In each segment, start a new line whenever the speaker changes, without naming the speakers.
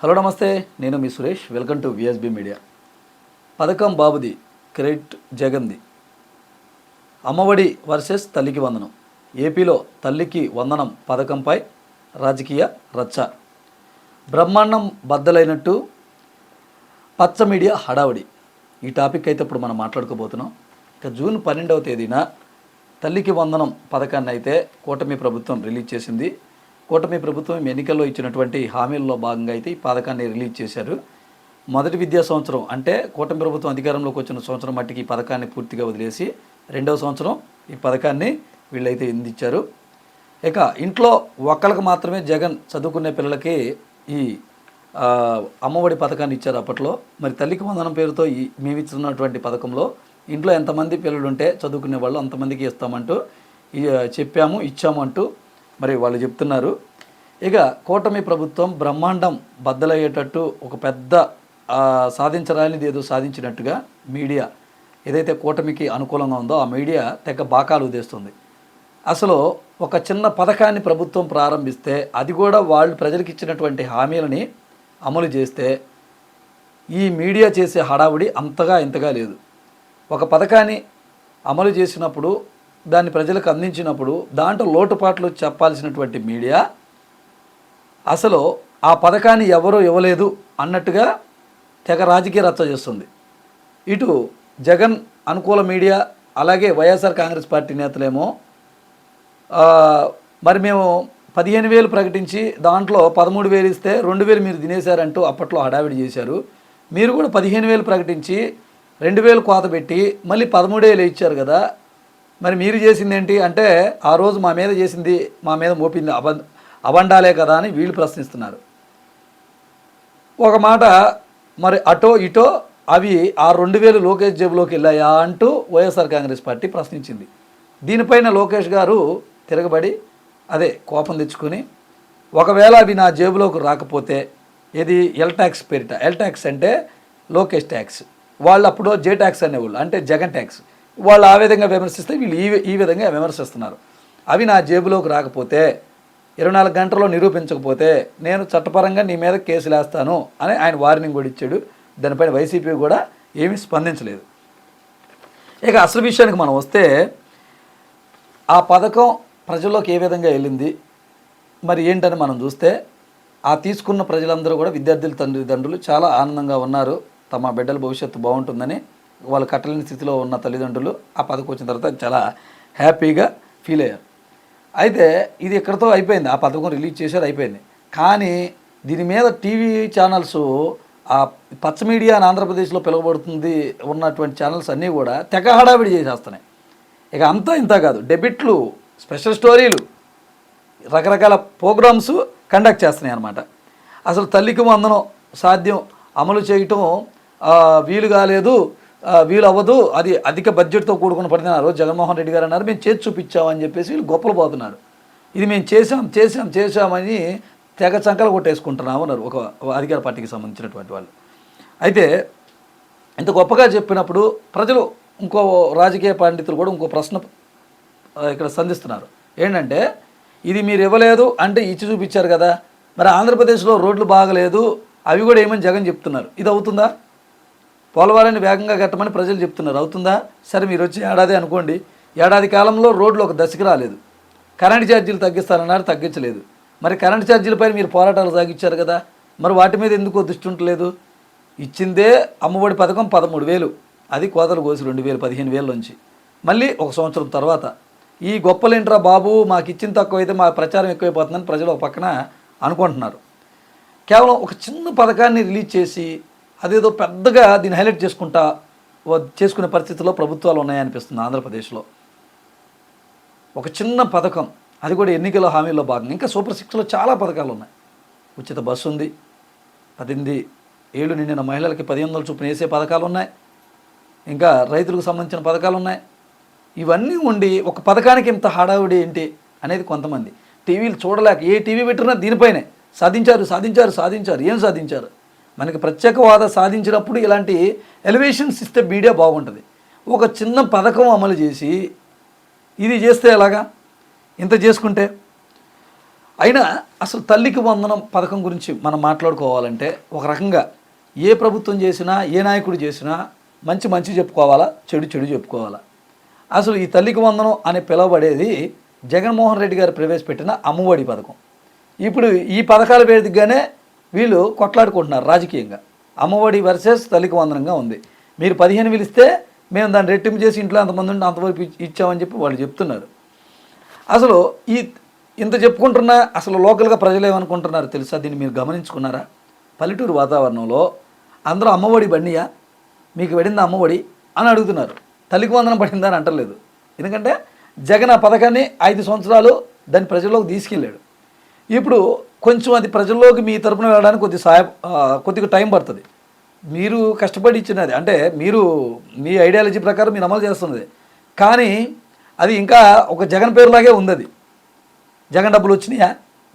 Hello నమస్తే. నేను మీ Suresh. Welcome to VSB media పథకం బాబుది క్రెడిట్ జగన్ది అమ్మఒడి వర్సెస్ తల్లికి వందనం. ఏపీలో తల్లికి వందనం పథకంపై రాజకీయ రచ్చ. బ్రహ్మాండం బద్దలైనట్టు పచ్చ మీడియా హడావుడి. ఈ టాపిక్ అయితే ఇప్పుడు మనం మాట్లాడుకోబోతున్నాం. ఇక జూన్ పన్నెండవ తేదీన తల్లికి వందనం పథకాన్ని అయితే కూటమి ప్రభుత్వం రిలీజ్ చేసింది. కూటమి ప్రభుత్వం ఎన్నికల్లో ఇచ్చినటువంటి హామీల్లో భాగంగా అయితే ఈ పథకాన్ని రిలీజ్ చేశారు. మొదటి విద్యా సంవత్సరం అంటే కూటమి ప్రభుత్వం అధికారంలోకి వచ్చిన సంవత్సరం మట్టికి ఈ పథకాన్ని పూర్తిగా వదిలేసి రెండవ సంవత్సరం ఈ పథకాన్ని వీళ్ళైతే అందించారు ఇక ఇంట్లో ఒక్కరికి మాత్రమే జగన్ చదువుకునే పిల్లలకి ఈ అమ్మఒడి పథకాన్ని ఇచ్చారు అప్పట్లో. మరి తల్లికి వందనం పేరుతో ఈ మేము ఇస్తున్నటువంటి పథకంలో ఇంట్లో ఎంతమంది పిల్లలు ఉంటే చదువుకునే వాళ్ళు అంతమందికి ఇస్తామంటూ చెప్పాము ఇచ్చాము అంటూ మరి వాళ్ళు చెప్తున్నారు. ఇక కూటమి ప్రభుత్వం బ్రహ్మాండం బద్దలయ్యేటట్టు ఒక పెద్ద సాధించరానిది ఏదో సాధించినట్టుగా మీడియా ఏదైతే కూటమికి అనుకూలంగా ఉందో ఆ మీడియా తెగ బాకాలు ఉదేస్తుంది. అసలు ఒక చిన్న పథకాన్ని ప్రభుత్వం ప్రారంభిస్తే అది కూడా వాళ్ళు ప్రజలకు ఇచ్చినటువంటి హామీలని అమలు చేస్తే ఈ మీడియా చేసే హడావుడి అంతగా ఇంతగా లేదు. ఒక పథకాన్ని అమలు చేసినప్పుడు దాన్ని ప్రజలకు అందించినప్పుడు దాంట్లో లోటుపాట్లు చెప్పాల్సినటువంటి మీడియా అసలు ఆ పథకాన్ని ఎవరూ ఇవ్వలేదు అన్నట్టుగా తెగ రాజకీయ రచ్చ చేస్తుంది. ఇటు జగన్ అనుకూల మీడియా అలాగే వైఎస్ఆర్ కాంగ్రెస్ పార్టీ నేతలేమో మరి మేము పదిహేను వేలు ప్రకటించి దాంట్లో పదమూడు వేలు ఇస్తే రెండు వేలు మీరు తినేశారంటూ అప్పట్లో హడావిడి చేశారు. మీరు కూడా పదిహేను వేలు ప్రకటించి రెండు వేలు కోత పెట్టి మళ్ళీ పదమూడు వేలు ఇచ్చారు కదా మరి మీరు చేసింది ఏంటి అంటే ఆ రోజు మా మీద చేసింది మా మీద మోపింది అబ అబండాలే కదా అని వీళ్ళు ప్రశ్నిస్తున్నారు. ఒక మాట మరి అటో ఇటో అవి ఆ రెండు వేలు లోకేష్ జేబులోకి వెళ్ళాయా అంటూ వైఎస్ఆర్ కాంగ్రెస్ పార్టీ ప్రశ్నించింది. దీనిపైన లోకేష్ గారు తిరగబడి అదే కోపం తెచ్చుకొని ఒకవేళ అవి నా జేబులోకి రాకపోతే ఇది ఎల్ ట్యాక్స్ పేరిట ఎల్ ట్యాక్స్ అంటే లోకేష్ ట్యాక్స్ వాళ్ళు అప్పుడు జే ట్యాక్స్ అనేవాళ్ళు అంటే జగన్ ట్యాక్స్ వాళ్ళు ఆ విధంగా విమర్శిస్తే వీళ్ళు ఈ ఈ విధంగా విమర్శిస్తున్నారు. అవి నా జేబులోకి రాకపోతే ఇరవై నాలుగు గంటల్లో నిరూపించకపోతే నేను చట్టపరంగా నీ మీద కేసులు వేస్తాను అని ఆయన వార్నింగ్ కూడా ఇచ్చాడు. దానిపైన వైసీపీ కూడా ఏమీ స్పందించలేదు. ఇక అసలు విషయానికి మనం వస్తే ఆ పథకం ప్రజల్లోకి ఏ విధంగా వెళ్ళింది మరి ఏంటని మనం చూస్తే ఆ తీసుకున్న ప్రజలందరూ కూడా విద్యార్థుల తల్లిదండ్రులు చాలా ఆనందంగా ఉన్నారు. తమ బిడ్డల భవిష్యత్తు బాగుంటుందని వాళ్ళు కట్టలేని స్థితిలో ఉన్న తల్లిదండ్రులు ఆ పథకం వచ్చిన తర్వాత చాలా హ్యాపీగా ఫీల్ అయ్యారు. అయితే ఇది ఇక్కడతో అయిపోయింది? ఆ పథకం రిలీజ్ చేశారు అయిపోయింది. కానీ దీని మీద టీవీ ఛానల్స్ ఆ పచ్చ మీడియా అని ఆంధ్రప్రదేశ్లో పిలువబడుతుంది ఉన్నటువంటి ఛానల్స్ అన్నీ కూడా తెగ హడావిడి చేసేస్తున్నాయి. ఇక అంతా ఇంత కాదు. డెబిట్లు స్పెషల్ స్టోరీలు రకరకాల ప్రోగ్రామ్స్ కండక్ట్ చేస్తున్నాయి అన్నమాట. అసలు తల్లికి వందనం సాధ్యం అమలు చేయటం వీలు కాలేదు. వీలు అవ్వదు అది అధిక బడ్జెట్తో కూడుకున్న పని అన్నారు. జగన్మోహన్ రెడ్డి గారు అన్నారు మేము చేసి చూపించామని చెప్పేసి వీళ్ళు గొప్పలు పోతున్నారు. ఇది మేము చేసాం చేసాం చేసామని తెగ చంకలు కొట్టేసుకుంటున్నాము అన్నారు. ఒక అధికార పార్టీకి సంబంధించినటువంటి వాళ్ళు. అయితే ఇంత గొప్పగా చెప్పినప్పుడు ప్రజలు ఇంకో రాజకీయ పండితులు కూడా ఇంకో ప్రశ్న ఇక్కడ సంధిస్తున్నారు. ఏంటంటే ఇది మీరు ఇవ్వలేదు అంటే ఇచ్చి చూపించారు కదా. మరి ఆంధ్రప్రదేశ్లో రోడ్లు బాగలేదు. అవి కూడా ఏమని జగన్ చెప్తున్నారు? ఇది అవుతుందా? పోలవరాన్ని వేగంగా కట్టమని ప్రజలు చెప్తున్నారు. అవుతుందా? సరే మీరు వచ్చి ఏడాది అనుకోండి. ఏడాది కాలంలో రోడ్లు ఒక దశకి రాలేదు. కరెంట్ ఛార్జీలు తగ్గిస్తారన్నారు తగ్గించలేదు. మరి కరెంట్ ఛార్జీలపై మీరు పోరాటాలు సాగించారు కదా. మరి వాటి మీద ఎందుకో దృష్టి ఉండలేదు ఇచ్చిందే అమ్మఒడి పథకం పదమూడు వేలు. అది కోతలు కోసి రెండు వేలు పదిహేను వేల నుంచి. మళ్ళీ ఒక సంవత్సరం తర్వాత. ఈ గొప్పలేంట్రా బాబు మాకు ఇచ్చిన తక్కువ అయితే మా ప్రచారం ఎక్కువైపోతుందని ప్రజలు ఒక పక్కన అనుకుంటున్నారు. కేవలం ఒక చిన్న పథకాన్ని రిలీజ్ చేసి అదేదో పెద్దగా దీన్ని హైలైట్ చేసుకుంటా వ- చేసుకునే పరిస్థితిలో ప్రభుత్వాలు ఉన్నాయనిపిస్తుంది ఆంధ్రప్రదేశ్లో. ఒక చిన్న పథకం అది కూడా ఎన్నికల హామీల్లో భాగంగా. ఇంకా సూపర్ సిక్స్లో చాలా పథకాలు ఉన్నాయి. ఉచిత బస్సు ఉంది పద్దెనిమిది ఏళ్ళు నిండిన మహిళలకి పదిహేను వందల చొప్పున వేసే పథకాలు ఉన్నాయి. ఇంకా రైతులకు సంబంధించిన పథకాలు ఉన్నాయి. ఇవన్నీ ఉండి ఒక పథకానికి ఇంత హడావుడి ఏంటి అనేది కొంతమంది. టీవీలు చూడలేక ఏ టీవీ పెట్టినా దీనిపైనే. సాధించారు సాధించారు సాధించారు. ఏం సాధించారు? మనకి ప్రత్యేక సాధించినప్పుడు ఇలాంటి ఎలివేషన్స్ ఇస్తే మీడియా బాగుంటుంది. ఒక చిన్న పథకం అమలు చేసి ఇది చేస్తే ఎలాగా? ఇంత చేసుకుంటే? అయినా అసలు తల్లికి వందనం పథకం గురించి మనం మాట్లాడుకోవాలంటే ఒక రకంగా ఏ ప్రభుత్వం చేసినా ఏ నాయకుడు చేసినా మంచి మంచి చెప్పుకోవాలా చెడు చెడు చెప్పుకోవాలా? అసలు ఈ తల్లికి వందనం అని పిలువబడేది జగన్మోహన్ రెడ్డి గారు ప్రవేశపెట్టిన అమ్మఒడి పథకం. ఇప్పుడు ఈ పథకాల వేదికగానే వీళ్ళు కొట్లాడుకుంటున్నారు రాజకీయంగా. అమ్మఒడి వర్సెస్ తల్లికి వందనంగా ఉంది. మీరు పదిహేను పిలిస్తే మేము దాన్ని రెట్టింపు చేసి ఇంట్లో అంతమంది ఉండి అంతవరకు ఇచ్చామని చెప్పి వాళ్ళు చెప్తున్నారు. అసలు ఈ ఇంత చెప్పుకుంటున్నా అసలు లోకల్గా ప్రజలు ఏమనుకుంటున్నారు తెలుసా? దీన్ని మీరు గమనించుకున్నారా? పల్లెటూరు వాతావరణంలో అందరూ అమ్మఒడి బండియా? మీకు పడిందా అమ్మఒడి? అని అడుగుతున్నారు. తల్లికి వందనం పడిందా అని అంటలేదు. ఎందుకంటే జగన్ ఆ పథకాన్ని ఐదు సంవత్సరాలు దాన్ని ప్రజల్లోకి తీసుకెళ్ళాడు. ఇప్పుడు కొంచెం అది ప్రజల్లోకి మీ తరపున వెళ్ళడానికి కొద్ది సహాయ కొద్దిగా టైం పడుతుంది. మీరు కష్టపడి ఇచ్చినది అంటే మీరు మీ ఐడియాలజీ ప్రకారం మీరు అమలు చేస్తున్నది. కానీ అది ఇంకా ఒక జగన్ పేరులాగే ఉంది అది జగన్ డబ్బులు వచ్చినాయా?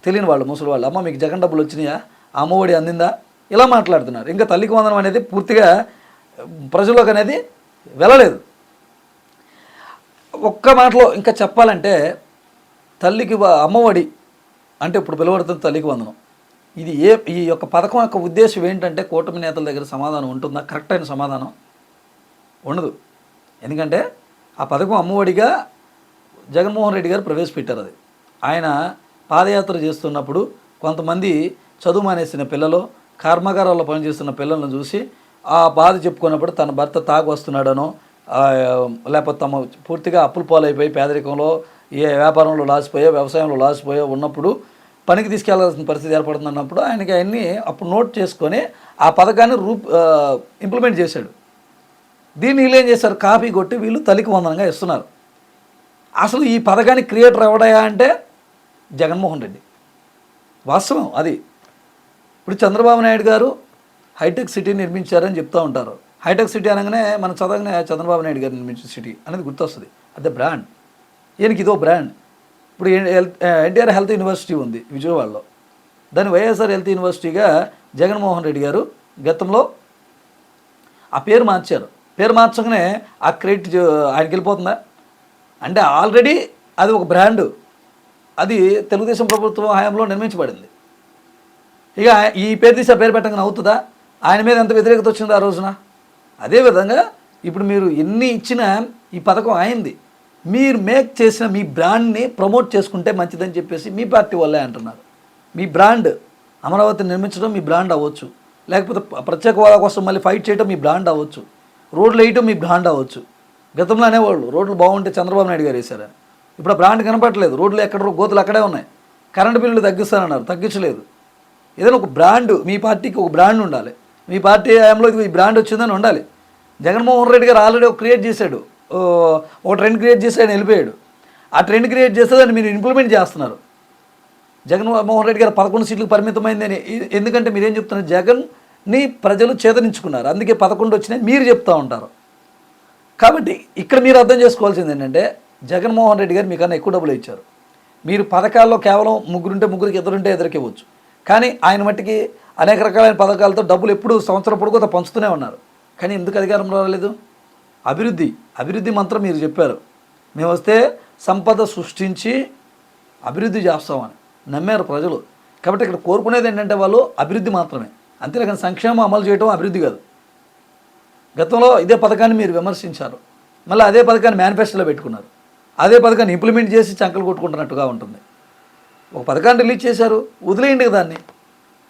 తెలియని వాళ్ళు ముసలి వాళ్ళు. అమ్మ మీకు జగన్ డబ్బులు వచ్చినాయా? అమ్మఒడి అందిందా? ఇలా మాట్లాడుతున్నారు. ఇంకా తల్లికి వందనం అనేది పూర్తిగా ప్రజల్లోకి అనేది వెళ్ళలేదు. ఒక్క మాటలో ఇంకా చెప్పాలంటే తల్లికి అమ్మఒడి అంటే ఇప్పుడు పిలువడుతున్న తల్లికి వందనం. ఇది ఏ ఈ యొక్క పథకం యొక్క ఉద్దేశం ఏంటంటే కూటమి నేతల దగ్గర సమాధానం ఉంటుందా? కరెక్ట్ అయిన సమాధానం ఉండదు. ఎందుకంటే ఆ పథకం అమ్మఒడిగా జగన్మోహన్ రెడ్డి గారు ప్రవేశపెట్టారు అది. ఆయన పాదయాత్ర చేస్తున్నప్పుడు కొంతమంది చదువు మానేసిన పిల్లలు కర్మాగారాల్లో పనిచేస్తున్న పిల్లలను చూసి ఆ బాధ చెప్పుకున్నప్పుడు తన భర్త తాగు వస్తున్నాడనో లేకపోతే తమ పూర్తిగా అప్పులు పాలైపోయి పేదరికంలో ఏ వ్యాపారంలో లాసిపోయో వ్యవసాయంలో లాసిపోయో ఉన్నప్పుడు పనికి తీసుకెళ్ళాల్సిన పరిస్థితి ఏర్పడుతున్నప్పుడు ఆయనకి అవన్నీ అప్పుడు నోట్ చేసుకొని ఆ పథకాన్ని రూప్ ఇంప్లిమెంట్ చేశాడు. దీన్ని వీళ్ళు ఏం చేశారు? కాపీ కొట్టి వీళ్ళు తలికి వందనంగా ఇస్తున్నారు. అసలు ఈ పథకానికి క్రియేటర్ ఎవడయా అంటే జగన్మోహన్ రెడ్డి. వాస్తవం అది. ఇప్పుడు చంద్రబాబు నాయుడు గారు హైటెక్ సిటీ నిర్మించారని చెప్తూ ఉంటారు. హైటెక్ సిటీ అనగానే మనం చదవగానే చంద్రబాబు నాయుడు గారు నిర్మించిన సిటీ అనేది గుర్తొస్తుంది. అదే బ్రాండ్. ఈయనకి ఇదో బ్రాండ్. ఇప్పుడు ఎన్టీఆర్ హెల్త్ యూనివర్సిటీ ఉంది విజయవాడలో. దాన్ని వైఎస్ఆర్ హెల్త్ యూనివర్సిటీగా జగన్మోహన్ రెడ్డి గారు గతంలో ఆ పేరు మార్చారు. పేరు మార్చగానే ఆ క్రెడిట్ ఆయనకి వెళ్ళిపోతుందా? అంటే ఆల్రెడీ అది ఒక బ్రాండ్. అది తెలుగుదేశం ప్రభుత్వం హయాంలో నిర్మించబడింది. ఇక ఈ పేరు తీసి ఆ పేరు పెట్టగానే అవుతుందా ఆయన మీద ఎంత వ్యతిరేకత వచ్చింది ఆ రోజున? అదేవిధంగా ఇప్పుడు మీరు ఎన్ని ఇచ్చినా ఈ పథకం అయింది మీరు మేక్ చేసిన మీ బ్రాండ్ని ప్రమోట్ చేసుకుంటే మంచిదని చెప్పేసి మీ పార్టీ వాళ్ళే అంటున్నారు. మీ బ్రాండ్ అమరావతి నిర్మించడం మీ బ్రాండ్ అవ్వచ్చు. లేకపోతే ప్రత్యేక హోదా కోసం మళ్ళీ ఫైట్ చేయడం మీ బ్రాండ్ అవ్వచ్చు. రోడ్లు వేయటం మీ బ్రాండ్ అవ్వచ్చు. గతంలో అనేవాళ్ళు రోడ్లు బాగుంటే చంద్రబాబు నాయుడు గారు వేశారని ఇప్పుడు బ్రాండ్ కనపడలేదు రోడ్లు ఎక్కడ గోతులు అక్కడే ఉన్నాయి. కరెంటు బిల్లులు తగ్గిస్తానన్నారు. తగ్గించలేదు. ఏదైనా ఒక బ్రాండ్ మీ పార్టీకి ఒక బ్రాండ్ ఉండాలి. మీ పార్టీ హయాంలో ఇది ఈ బ్రాండ్ వచ్చిందని ఉండాలి. జగన్మోహన్ రెడ్డి గారు ఆల్రెడీ ఒక క్రియేట్ చేశాడు. ఒక ట్రెండ్ క్రియేట్ చేసి ఆయన వెళ్ళిపోయాడు. ఆ ట్రెండ్ క్రియేట్ చేస్తే దాన్ని మీరు ఇంప్లిమెంట్ చేస్తున్నారు. జగన్మోహన్ రెడ్డి గారు పదకొండు సీట్లకు పరిమితమైందని ఎందుకంటే మీరేం చెప్తున్నారు? జగన్ని ప్రజలు చేతనించుకున్నారు. అందుకే పదకొండు వచ్చినాయి మీరు చెప్తూ ఉంటారు. కాబట్టి ఇక్కడ మీరు అర్థం చేసుకోవాల్సింది ఏంటంటే జగన్మోహన్ రెడ్డి గారు మీకన్నా ఎక్కువ డబ్బులు ఇచ్చారు. మీరు పథకాల్లో కేవలం ముగ్గురుంటే ముగ్గురికి ఎదురుంటే ఇద్దరికి కానీ ఆయన మట్టికి అనేక రకాలైన పథకాలతో డబ్బులు ఎప్పుడు సంవత్సరం పొడుగుతా పంచుతూనే ఉన్నారు. కానీ ఎందుకు అధికారంలో రాలేదు? అభివృద్ధి అభివృద్ధి మంత్రం మీరు చెప్పారు. మేము వస్తే సంపద సృష్టించి అభివృద్ధి చేస్తామని నమ్మారు ప్రజలు. కాబట్టి ఇక్కడ కోరుకునేది ఏంటంటే వాళ్ళు అభివృద్ధి మాత్రమే. అంతేకాని సంక్షేమం అమలు చేయడం అభివృద్ధి కాదు. గతంలో ఇదే పథకాన్ని మీరు విమర్శించారు. మళ్ళీ అదే పథకాన్ని మేనిఫెస్టోలో పెట్టుకున్నారు. అదే పథకాన్ని ఇంప్లిమెంట్ చేసి చంకలు కొట్టుకుంటున్నట్టుగా ఉంటుంది. ఒక పథకాన్ని రిలీజ్ చేశారు. వదిలేయండి దాన్ని.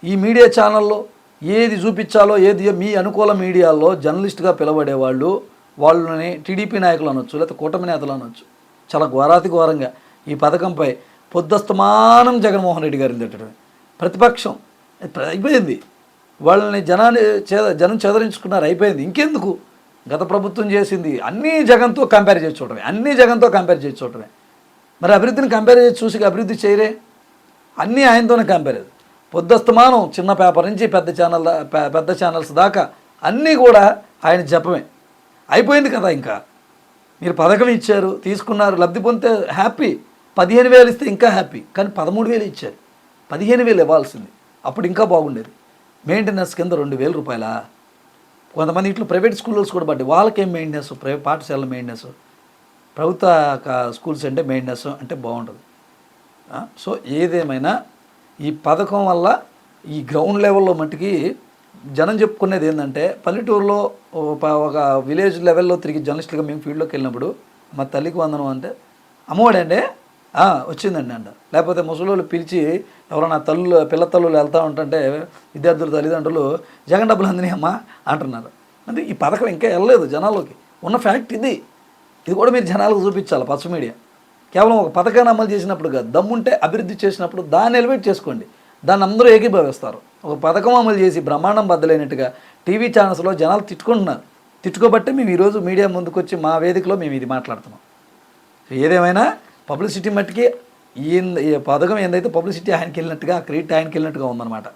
ఈ మీడియా ఛానల్లో ఏది చూపించాలో ఏది మీ అనుకూల మీడియాలో జర్నలిస్ట్గా పిలవడేవాళ్ళు వాళ్ళని టీడీపీ నాయకులు అనొచ్చు లేకపోతే కూటమి నేతలు అనొచ్చు. చాలా ఘోరాతి ఘోరంగా ఈ పథకంపై పొద్దుస్తమానం జగన్మోహన్ రెడ్డి గారిని తిట్టడం ప్రతిపక్షం అయిపోయింది. వాళ్ళని జనాన్ని చే జనం చెదరించుకున్నారు అయిపోయింది. ఇంకెందుకు? గత ప్రభుత్వం చేసింది అన్నీ జగన్తో కంపేర్ చేసి చూడటమే అన్నీ జగన్తో కంపేర్ చేసి చూడటమే మరి అభివృద్ధిని కంపేర్ చేసి చూసి అభివృద్ధి చేయరే? అన్నీ ఆయనతోనే కంపేర్ పొద్దుస్తమానం చిన్న పేపర్ నుంచి పెద్ద ఛానల్ పెద్ద ఛానల్స్ దాకా అన్నీ కూడా ఆయన జపమే. అయిపోయింది కదా ఇంకా. మీరు పథకం ఇచ్చారు తీసుకున్నారు లబ్ధి పొందితే హ్యాపీ. పదిహేను వేలు ఇస్తే ఇంకా హ్యాపీ. కానీ పదమూడు వేలు ఇచ్చారు. పదిహేను వేలు ఇవ్వాల్సింది. అప్పుడు ఇంకా బాగుండేది. మెయింటెనెన్స్ కింద రెండు వేల రూపాయలా? కొంతమంది ఇట్లా ప్రైవేట్ స్కూల్స్ కూడా పడ్డాయి. వాళ్ళకేం మెయింటెనెన్స్? ప్రైవేట్ పాఠశాల మెయింటెనెన్స్. ప్రభుత్వ స్కూల్స్ అంటే మెయింటెనెన్స్ అంటే బాగుంటుంది. సో ఏదేమైనా ఈ పథకం వల్ల ఈ గ్రౌండ్ లెవెల్లో మట్టుకి జనం చెప్పుకునేది ఏంటంటే పల్లెటూరులో ఒక విలేజ్ లెవెల్లో తిరిగి జర్నలిస్టులుగా మేము ఫీల్డ్లోకి వెళ్ళినప్పుడు మా తల్లికి వందనం అంటే అమ్మఒడండి వచ్చిందండి అంట. లేకపోతే ముసలోళ్ళు పిలిచి ఎవరైనా తల్లు పిల్ల తల్లులు వెళ్తూ ఉంటుంటే విద్యార్థుల తల్లిదండ్రులు జగన్ డబ్బులు అందినాయి అమ్మా అంటున్నారు. అంటే ఈ పథకం ఇంకా వెళ్ళలేదు జనాల్లోకి. ఉన్న ఫ్యాక్ట్ ఇది. ఇది కూడా మీరు జనాలకు చూపించాలి పచ్చ మీడియా. కేవలం ఒక పథకాన్ని అమలు చేసినప్పుడు కాదు దమ్ముంటే అభివృద్ధి చేసినప్పుడు దాన్ని ఎలివేట్ చేసుకోండి. దాన్ని అందరూ ఏకీభవిస్తారు. ఒక పథకం అమలు చేసి బ్రహ్మాండం బద్దలైనట్టుగా టీవీ ఛానల్స్లో జనాలు తిట్టుకుంటున్నారు. తిట్టుకోబట్టి మేము ఈరోజు మీడియా ముందుకు వచ్చి మా వేదికలో మేము ఇది మాట్లాడుతున్నాం. ఏదేమైనా పబ్లిసిటీ మట్టికి ఈ పథకం ఏందైతే పబ్లిసిటీ ఆయనకి వెళ్ళినట్టుగా క్రెడిట్ ఆయనకి వెళ్ళినట్టుగా ఉందన్నమాట.